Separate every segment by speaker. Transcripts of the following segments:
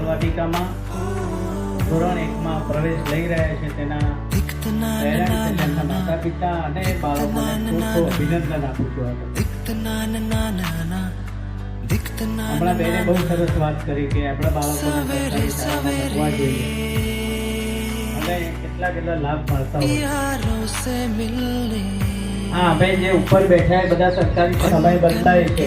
Speaker 1: બાલવાટિકામાં ધોરણ એકમાં પ્રવેશ લઈ રહ્યા છે તેના માતા પિતા અને બાળકોને અભિનંદન આપું છું આપણા બેને બહુ સરસ વાત કરી કે આપણા બાળકોને કેટલા કેટલા લાભ મળતા હોય. હા ભાઈ જે ઉપર બેઠા બધા સરકારી સમય બદલાય છે.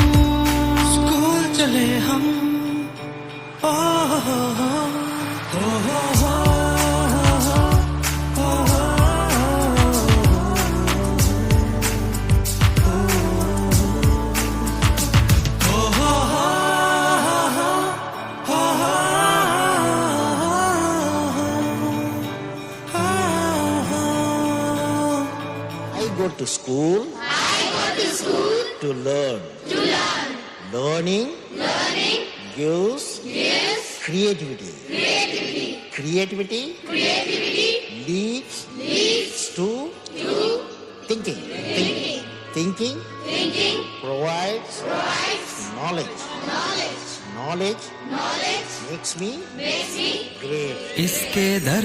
Speaker 2: go to school.
Speaker 3: I go to school to learn. Learning. Learning gives. Gives creativity. Creativity. leads. to. thinking. Thinking. provides. knowledge. knowledge. makes me. great.
Speaker 2: इसके दर